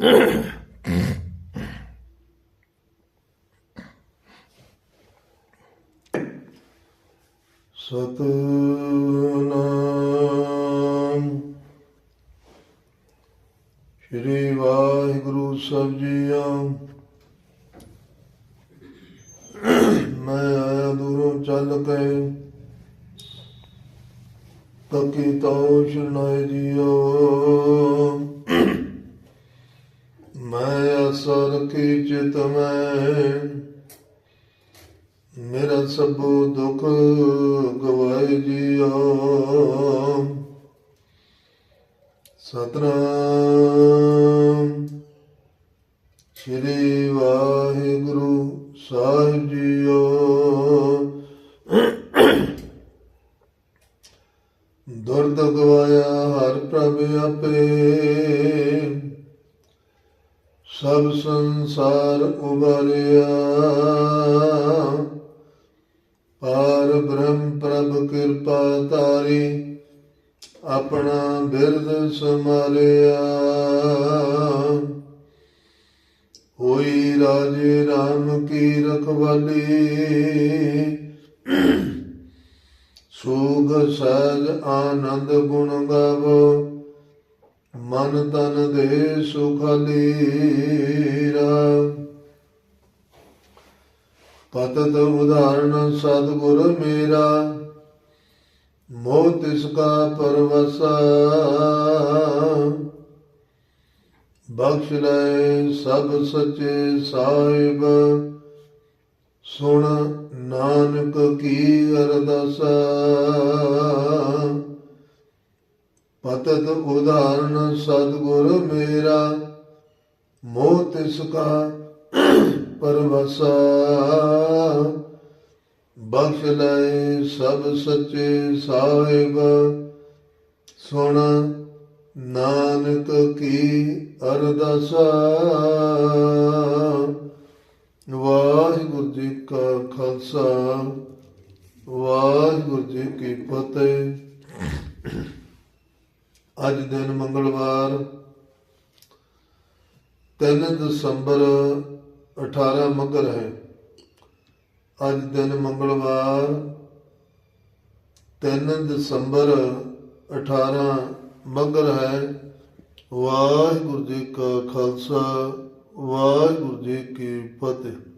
ਸਤਨਾਮ। ਸ੍ਰੀ ਵਾਹਿਗੁਰੂ ਸਭ ਜੀਓ ਮੈਂ ਆਇਆ ਦੂਰੋਂ ਚੱਲ ਕੇ। ਤਕੀ ਤਉ ਸ਼ਰਨਾਇ ਜੀਓ। ਮੈਂ ਅਸਰ ਕੀ ਚਿਤ ਮੈਂ? ਮੇਰਾ ਸਭੋ ਦੁੱਖ ਗਵਾਏ ਜੀਓ ਸਤਨਾਮ। ਸ੍ਰੀ ਵਾਹਿਗੁਰੂ ਸਾਹਿਬ ਜੀਓ। ਦੁਰਦ ਗਵਾਇਆ ਹਰ ਪ੍ਰਭ ਆਪੇ। ਸਭ ਸੰਸਾਰ ਉਬਾਰਿਆ ਪਾਰ ਬ੍ਰਹਮ ਪ੍ਰਭ ਕਿਰਪਾ ਤਾਰੀ ਆਪਣਾ ਬਿਰਦ ਸਮਾਰਿਆ ਹੋਈ ਰਾਜੇ RAM ਕੀ ਰਖਵਾਲੀ। ਸੋਗ ਸਹਿਜ ਆਨੰਦ ਗੁਣ ਗਾਵੋ। ਮਨ ਤਨ ਦੇ ਸੁਖ ਲੀਰਾ। ਪਤਤ ਉਦਾਹਰਣ, ਸਤਿਗੁਰ ਮੇਰਾ, ਮੋਹ ਤਿਸ ਕਾ ਪਰਵਸਾ। ਬਖਸ਼ ਲੈ ਸਭ ਸੱਚੇ ਸਾਹਿਬ। ਸੁਣ ਨਾਨਕ ਕੀ ਅਰਦਾਸਾ। ਪਤਤ ਉਦਾਹਰਣ ਸਤਿਗੁਰ ਮੇਰਾ, ਮੋਹ ਤਿਸ ਕਾ ਪਰਵਸਾ। ਬਖਸ਼ ਲੈ ਸਭ ਸੱਚੇ ਸਾਹਿਬ, ਸੁਣ ਨਾਨਕ ਕੀ ਅਰਦਾਸਾ। ਵਾਹਿਗੁਰੂ ਜੀ ਕਾ ਖਾਲਸਾ, ਵਾਹਿਗੁਰੂ ਜੀ ਕੀ ਫਤਿਹ। ਅੱਜ ਦਿਨ ਮੰਗਲਵਾਰ 3 ਦਸੰਬਰ 18 ਮਗਰ ਹੈ। ਅੱਜ ਦਿਨ ਮੰਗਲਵਾਰ 3 ਦਸੰਬਰ 18 ਮਗਰ ਹੈ। ਵਾਹਿਗੁਰੂ ਜੀ ਕਾ ਖਾਲਸਾ, ਵਾਹਿਗੁਰੂ ਜੀ ਕੀ ਫਤਿਹ।